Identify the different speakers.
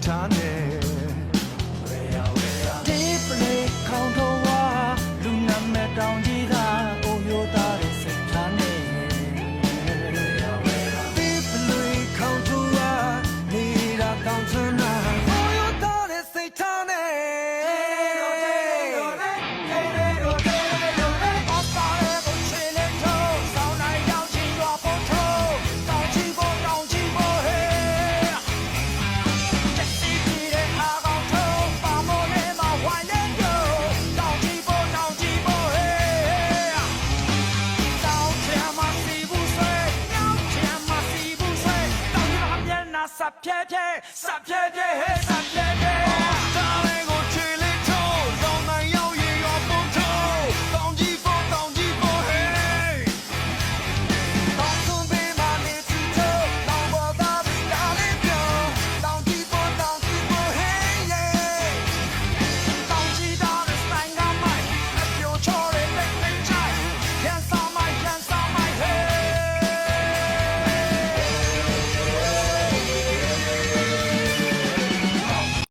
Speaker 1: titanic.
Speaker 2: စပ်ဖြဲဖြဲစပ်ဖြဲဖြဲဟေး